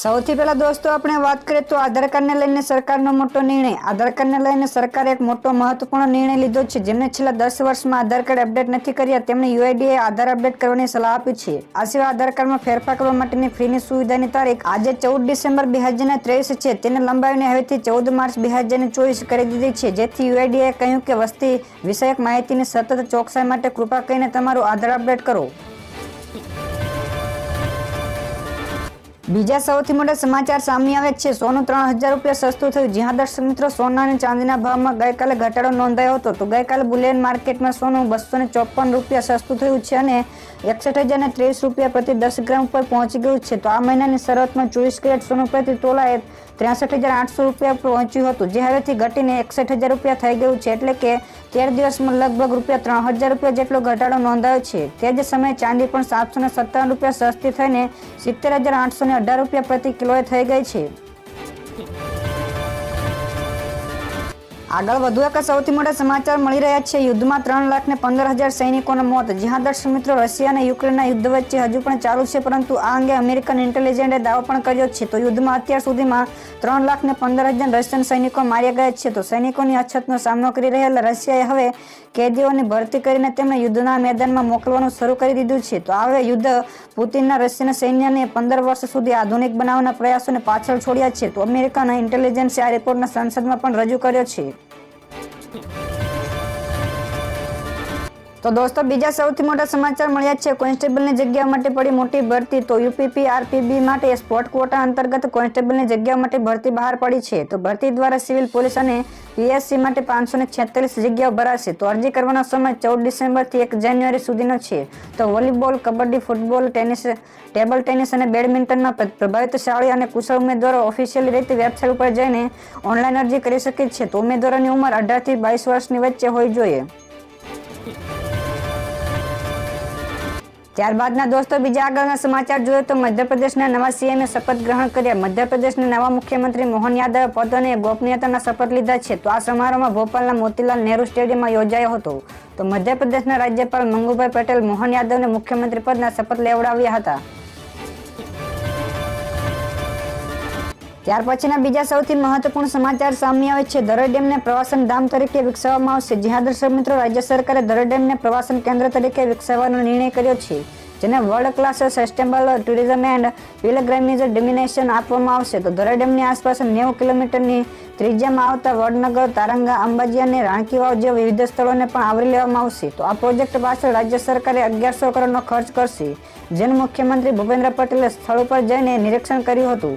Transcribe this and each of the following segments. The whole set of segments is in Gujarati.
સૌથી પહેલા દોસ્તો, આપણે વાત કરીએ તો આધાર કાર્ડને લઈને સરકારનો મોટો નિર્ણય. આધાર કાર્ડને લઈને સરકારે એક મોટો મહત્વપૂર્ણ નિર્ણય લીધો છે જેમને છેલ્લા દસ વર્ષમાં આધાર કાર્ડ અપડેટ નથી કર્યા. તેમણે યુઆઈડીએ આધાર અપડેટ કરવાની સલાહ આપી છે. આ સિવાય આધાર કાર્ડમાં ફેરફાર કરવા માટેની ફ્રીની સુવિધાની તારીખ આજે ચૌદ ડિસેમ્બર બે હજાર ત્રેવીસ છે. તેને લંબાવીને હવેથી ચૌદ માર્ચ બે હજાર ચોવીસ કરી દીધી છે. જેથી યુઆઈડીએ કહ્યું કે વસ્તી વિષયક માહિતીની સતત ચોકસાઈ માટે કૃપા કરીને તમારું આધાર અપડેટ કરો. બીજા સૌથી મોટા સમાચાર સામે આવે છે. સોનું ત્રણ હજાર રૂપિયા સસ્તું થયું. જ્યાં દર્શક મિત્રો સોના અને ચાંદીના ભાવમાં ગઈકાલે ઘટાડો નોંધાયો હતો. તો ગઈકાલે બુલિયન માર્કેટમાં સોનું બસો ને ચોપન રૂપિયા સસ્તું થયું છે અને એકસઠ હજાર ને ત્રીસ રૂપિયા પ્રતિ દસ ગ્રામ ઉપર પહોંચી ગયું છે. તો આ મહિનાની શરૂઆતમાં ચોવીસ કેરેટ સોનું પ્રતિ તોલાએ ત્રેસઠ હજાર આઠસો રૂપિયા પહોંચ્યું હતું. જે હવેથી ઘટીને એકસઠ હજાર રૂપિયા થઈ ગયું છે. એટલે કે તેર દિવસમાં લગભગ રૂપિયા ત્રણ હજાર રૂપિયા જેટલો ઘટાડો નોંધાયો છે. તે જ સમયે ચાંદી પણ સાતસો ને સત્તાવન રૂપિયા સસ્તી થઈને સિત્તેર હજાર આઠસો ને અઢાર રૂપિયા પ્રતિ કિલોએ થઈ ગઈ છે. આગળ વધુ એક સૌથી મોટા સમાચાર મળી રહ્યા છે. યુદ્ધમાં ત્રણ લાખ ને પંદર હજાર સૈનિકોના મોત. જ્યાં દર્શક મિત્રો, રશિયા અને યુક્રેનના યુદ્ધ વચ્ચે હજુ પણ ચાલુ છે, પરંતુ આ અંગે અમેરિકન ઇન્ટેલિજન્ટે દાવો પણ કર્યો છે. તો યુદ્ધમાં અત્યાર સુધીમાં ત્રણ લાખ ને પંદર હજાર રશિયન સૈનિકો માર્યા ગયા છે. તો સૈનિકોની અછતનો સામનો કરી રહેલા રશિયાએ હવે કેદીઓની ભરતી કરીને તેમને યુદ્ધના મેદાનમાં મોકલવાનું શરૂ કરી દીધું છે. તો હવે યુદ્ધ પુતિનના રશિયન સૈન્યને પંદર વર્ષ સુધી આધુનિક બનાવવાના પ્રયાસોને પાછળ છોડ્યા છે. તો અમેરિકાના ઇન્ટેલિજન્સે આ રિપોર્ટના સંસદમાં પણ રજૂ કર્યો છે. તો દોસ્તો, બીજા સૌથી મોટા સમાચાર મળ્યા છે. કોન્સ્ટેબલની જગ્યા માટે પડી મોટી ભરતી. તો યુપીપી, આરપીબી માટે સ્પોટ ક્વોટા અંતર્ગત કોન્સ્ટેબલની જગ્યા માટે ભરતી બહાર પડી છે. તો ભરતી દ્વારા સિવિલ પોલીસ અને પીએસસી માટે પાંચસો ને છેતાલીસ જગ્યાઓ ભરાશે. તો અરજી કરવાનો સમય ચૌદ ડિસેમ્બરથી એક જાન્યુઆરી સુધીનો છે. તો volleyball, kabaddi, football, tennis, table tennis અને બેડમિન્ટનમાં પ્રભાવિતશાળી અને કુશળ ઉમેદવારો ઓફિશિયલી રીતે વેબસાઇટ ઉપર જઈને ઓનલાઈન અરજી કરી શકે છે. તો ઉમેદવારોની ઉંમર અઢારથી બાવીસ વર્ષની વચ્ચે હોવી જોઈએ. ત્યારબાદના દોસ્તો, બીજા આગળના સમાચાર જોઈએ તો મધ્યપ્રદેશના નવા સીએમએ શપથ ગ્રહણ કર્યા. મધ્યપ્રદેશના નવા મુખ્યમંત્રી મોહન યાદવે પદ અને ગોપનીયતાના શપથ લીધા છે. તો આ સમારોહમાં ભોપાલના મોતીલાલ નહેરુ સ્ટેડિયમમાં યોજાયો હતો. તો મધ્યપ્રદેશના રાજ્યપાલ મંગુભાઈ પટેલ મોહન યાદવને મુખ્યમંત્રી પદના શપથ લેવડાવ્યા હતા. ત્યાર પછીના બીજા સૌથી મહત્વપૂર્ણ સમાચાર સામે આવે છે. દરોઈ ડેમને પ્રવાસન ધામ તરીકે વિકસાવવામાં આવશે. જ્યાં દર્શક મિત્રો, રાજ્ય સરકારે દરોઈ ડેમને પ્રવાસન કેન્દ્ર તરીકે વિકસાવવાનો નિર્ણય કર્યો છે, જેને world class sustainable tourism and pilgrimage destination આપવામાં આવશે. તો દરોઈ ડેમની આસપાસ નેવું કિલોમીટરની ત્રિજ્યામાં આવતા વડનગર, તારંગા, અંબાજી અને રાણકી વાવ જેવા વિવિધ સ્થળોને પણ આવરી લેવામાં આવશે. તો આ પ્રોજેક્ટ પાછળ રાજ્ય સરકારે અગિયારસો કરોડનો ખર્ચ કરશે, જેનું મુખ્યમંત્રી ભૂપેન્દ્ર પટેલે સ્થળ ઉપર જઈને નિરીક્ષણ કર્યું હતું.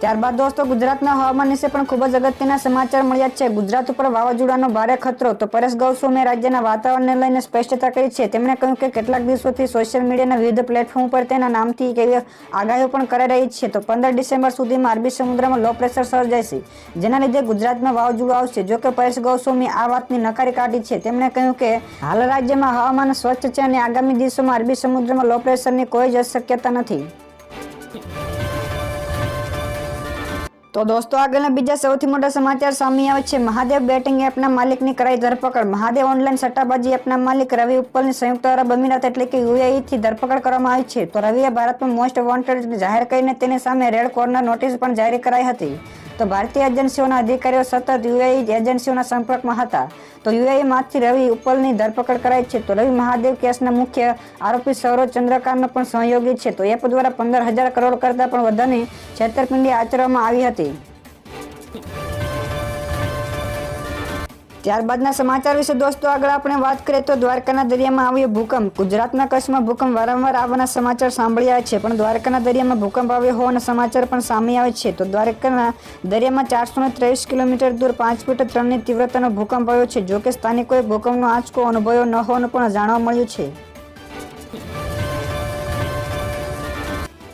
ત્યારબાદ દોસ્તો, ગુજરાતના હવામાન વિશે પણ ખૂબ જ અગત્યના સમાચાર મળ્યા છે. ગુજરાત ઉપર વાવાઝોડાનો ભારે ખતરો. તો પરેશ ગૌસ્વામીએ રાજ્યના વાતાવરણને લઈને સ્પષ્ટતા કરી છે. તેમણે કહ્યું કે કેટલાક દિવસોથી સોશિયલ મીડિયાના વિવિધ પ્લેટફોર્મ પર તેના નામથી કેવી આગાહીઓ પણ કરાઈ રહી છે. તો પંદર ડિસેમ્બર સુધીમાં અરબી સમુદ્રમાં લો પ્રેશર સર્જાશે. જેના લીધે ગુજરાતમાં વાવાઝોડું આવશે. જો કે પરેશ ગૌસ્વામી આ વાતની નકારી કાઢી છે. તેમણે કહ્યું કે હાલ રાજ્યમાં હવામાન સ્વચ્છ છે અને આગામી દિવસોમાં અરબી સમુદ્રમાં લો પ્રેશરની કોઈ જ શક્યતા નથી. તો દોસ્તો, આગળના બીજા સૌથી મોટા સમાચાર સામે આવે છે. મહાદેવ બેટિંગ એપના માલિકની કરાઈ ધરપકડ. મહાદેવ ઓનલાઈન સટ્ટાબાજી એપના માલિક રવિ ઉપલની સંયુક્ત અરબ અમીરાત એટલે કે યુએઈથી ધરપકડ કરવામાં આવી છે. તો રવિએ ભારતમાં મોસ્ટ વોન્ટેડ જાહેર કરીને તેની સામે રેડ કોર્નર નોટિસ પણ જારી કરાઈ હતી. તો ભારતીય એજન્સીઓના અધિકારીઓ સતત યુએઈ એજન્સીઓના સંપર્કમાં હતા. તો યુએઈમાંથી રવિ ઉપલની ધરપકડ કરાઈ છે. તો રવિ મહાદેવ કેસના મુખ્ય આરોપી સૌરવ ચંદ્રકાંતનો પણ સહયોગી છે. તો એપ દ્વારા પંદર હજાર કરોડ કરતાં પણ વધારે છેતરપિંડી આચરવામાં આવી હતી. ત્યારબાદના સમાચાર વિશે દોસ્તો, આગળ આપણે વાત કરીએ તો દ્વારકાના દરિયામાં આવ્યો ભૂકંપ. ગુજરાતના કચ્છમાં ભૂકંપ વારંવાર આવવાના સમાચાર સાંભળ્યા છે, પણ દ્વારકાના દરિયામાં ભૂકંપ આવ્યો હોવાના સમાચાર પણ સામે આવે છે. તો દ્વારકાના દરિયામાં ચારસો ત્રેવીસ કિલોમીટર દૂર પાંચ ફૂટ ત્રણની તીવ્રતાનો ભૂકંપ આવ્યો છે જોકે સ્થાનિકોએ ભૂકંપનો આંચકો અનુભવ્યો ન હોવાનું પણ જાણવા મળ્યું છે.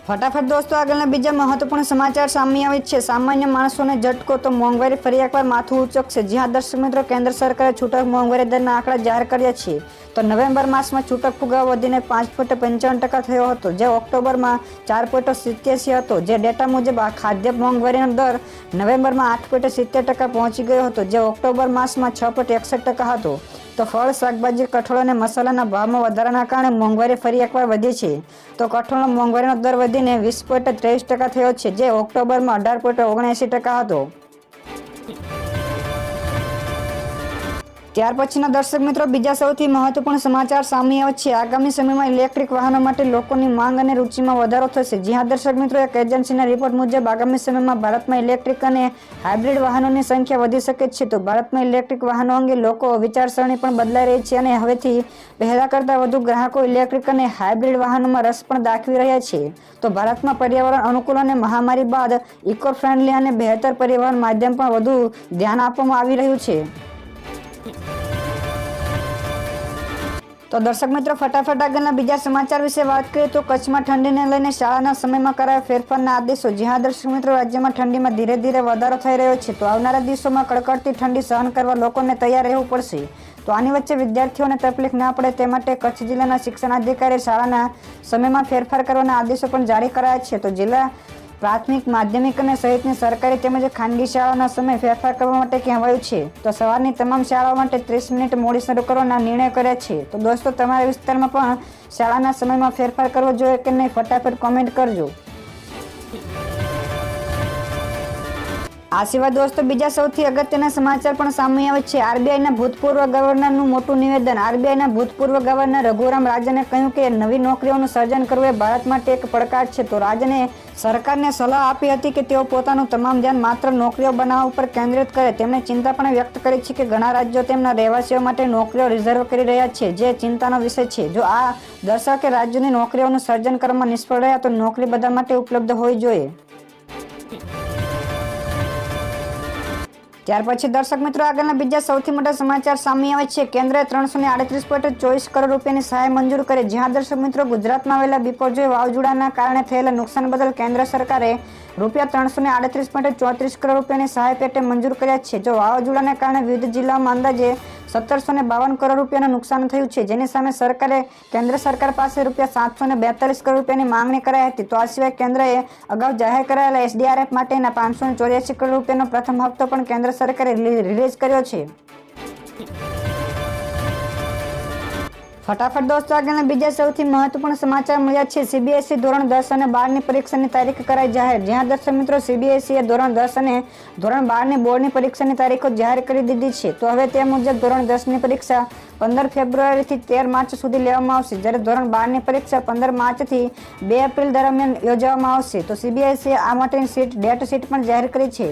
ફટાફટ દોસ્તો, આગળના બીજા મહત્વપૂર્ણ સમાચાર સામે આવે છે. સામાન્ય માણસોને ઝટકો તો મોંઘવારી ફરી એકવાર માથું ઉચકશે. જ્યાં દર્શક મિત્રો, કેન્દ્ર સરકારે છૂટક મોંઘવારી દરના આંકડા જાહેર કર્યા છે. તો નવેમ્બર માસમાં છૂટક ફુગાવો વધીને પાંચ પોઈન્ટ પંચાવન ટકા થયો હતો, જે ઓક્ટોબરમાં ચાર પોઈન્ટ સિત્યાસી હતો. જે ડેટા મુજબ, આ ખાદ્ય મોંઘવારીનો દર નવેમ્બરમાં આઠ પોઈન્ટ સિત્તેર ટકા પહોંચી ગયો હતો, જે ઓક્ટોબર માસમાં છ પોઈન્ટ એકસઠ ટકા હતો. તો ફળ, શાકભાજી, કઠોળ અને મસાલાના ભાવમાં વધારાના કારણે મોંઘવારી ફરી એકવાર વધી છે. તો કઠોળનો મોંઘવારીનો દર વધીને વીસ પોઈન્ટ ત્રેવીસ ટકા થયો છે, જે ઓક્ટોબરમાં અઢાર પોઈન્ટ ઓગણએંસી ટકા હતો. ત્યાર પછીના દર્શક મિત્રો, બીજા સૌથી મહત્વપૂર્ણ સમાચાર સામે આવે છે. આગામી સમયમાં ઇલેક્ટ્રિક વાહનો માટે લોકોની માંગ અને રુચિમાં વધારો થશે. જી હા, દર્શક મિત્રો, એક એજન્સીના રિપોર્ટ મુજબ આગામી સમયમાં ભારતમાં ઇલેક્ટ્રિક અને હાઇબ્રિડ વાહનોની સંખ્યા વધી શકે છે. તો ભારતમાં ઇલેક્ટ્રિક વાહનો અંગે લોકો વિચારસરણી પણ બદલાઈ રહી છે અને હવેથી પહેલા કરતાં વધુ ગ્રાહકો ઇલેક્ટ્રિક અને હાઇબ્રિડ વાહનોમાં રસ પણ દાખવી રહ્યા છે. તો ભારતમાં પર્યાવરણ અનુકૂળ અને મહામારી બાદ ઇકો ફ્રેન્ડલી અને બહેતર પરિવહન માધ્યમ પણ વધુ ધ્યાન આપવામાં આવી રહ્યું છે. તો દર્શક મિત્રો, ફટાફટ આગળના બીજા સમાચાર વિશે વાત કરીએ તો કચ્છમાં ઠંડીને લઈને શાળાના સમયમાં કરાયા ફેરફારના આદેશો. જ્યાં દર્શક મિત્રો, રાજ્યમાં ઠંડીમાં ધીરે ધીરે વધારો થઈ રહ્યો છે. તો આવનારા દિવસોમાં કડકડતી ઠંડી સહન કરવા લોકોને તૈયાર રહેવું પડશે. તો આની વચ્ચે વિદ્યાર્થીઓને તકલીફ ના પડે તે માટે કચ્છ જિલ્લાના શિક્ષણાધિકારી શાળાના સમયમાં ફેરફાર કરવાના આદેશો પણ જારી કરાયા છે. તો જિલ્લા પ્રાથમિક, માધ્યમિક અને સહિતની સરકારી તેમજ ખાનગી શાળાઓના સમય ફેરફાર કરવા માટે કહેવાયું છે. તો સવારની તમામ શાળાઓ માટે ત્રીસ મિનિટ મોડી શરૂ કરવાના નિર્ણય કર્યા છે. તો દોસ્તો, તમારા વિસ્તારમાં પણ શાળાના સમયમાં ફેરફાર કરવો જોઈએ કે નહીં? ફટાફટ કોમેન્ટ કરજો. આ સિવાય દોસ્તો, બીજા સૌથી અગત્યના સમાચાર પણ સામે આવે છે. આરબીઆઈના ભૂતપૂર્વ ગવર્નરનું મોટું નિવેદન. આરબીઆઈના ભૂતપૂર્વ ગવર્નર રઘુરામ રાજને કહ્યું કે નવી નોકરીઓનું સર્જન કરવું એ ભારત માટે એક પડકાર છે. તો રાજને સરકારને સલાહ આપી હતી કે તેઓ પોતાનું તમામ ધ્યાન માત્ર નોકરીઓ બનાવવા ઉપર કેન્દ્રિત કરે. તેમણે ચિંતા પણ વ્યક્ત કરી છે કે ઘણા રાજ્યો તેમના રહેવાસીઓ માટે નોકરીઓ રિઝર્વ કરી રહ્યા છે. જે ચિંતાનો વિષય છે. જો આ દર્શાવે કે રાજ્યોની નોકરીઓનું સર્જન કરવામાં નિષ્ફળ રહ્યા, તો નોકરી બધા માટે ઉપલબ્ધ હોવી જોઈએ. ત્યાર પછી દર્શક મિત્રો, આગળના બીજા સૌથી મોટા સમાચાર સામે આવે છે. કેન્દ્રએ ત્રણસો ને આડત્રીસ પોઈન્ટ ચોવીસ કરોડ રૂપિયાની સહાય મંજૂર કરી. જ્યાં દર્શક મિત્રો, ગુજરાતમાં આવેલા બિપોજોય વાવાઝોડાના કારણે થયેલા નુકસાન બદલ કેન્દ્ર સરકારે રૂપિયા ત્રણસો ને આડત્રીસ પોઈન્ટ ચોત્રીસ કરોડ રૂપિયાની સહાય પેટે મંજૂર કર્યા છે. જો વાવાઝોડાને કારણે વિવિધ જિલ્લાઓમાં અંદાજે સત્તરસો ને બાવન કરોડ રૂપિયાનું નુકસાન થયું છે. જેની સામે સરકારે કેન્દ્ર સરકાર પાસે રૂપિયા સાતસો ને બેતાલીસ કરોડ રૂપિયાની માંગણી કરાઈ હતી. તો આ સિવાય કેન્દ્રએ અગાઉ જાહેર કરાયેલા એસડીઆરએફ માટેના પાંચસો ચોર્યાસી કરોડ રૂપિયાનો પ્રથમ હપ્તો પણ કેન્દ્ર સરકારે રિલીઝ કર્યો છે. ફટાફટ દોસ્તો, આગળના બીજા સૌથી મહત્વપૂર્ણ સમાચાર મળ્યા છે. સીબીએસઈ ધોરણ દસ અને બારની પરીક્ષાની તારીખ કરાઈ જાહેર. જ્યાં દર્શક મિત્રો સીબીએસઈએ ધોરણ દસ અને ધોરણ બારની બોર્ડની પરીક્ષાની તારીખો જાહેર કરી દીધી છે. તો હવે તે મુજબ ધોરણ દસની પરીક્ષા પંદર ફેબ્રુઆરીથી તેર માર્ચ સુધી લેવામાં આવશે. જ્યારે ધોરણ બારની પરીક્ષા પંદર માર્ચથી બે એપ્રિલ દરમિયાન યોજવામાં આવશે. તો સીબીએસઈએ આ માટેની સીટ, ડેટ સીટ પણ જાહેર કરી છે.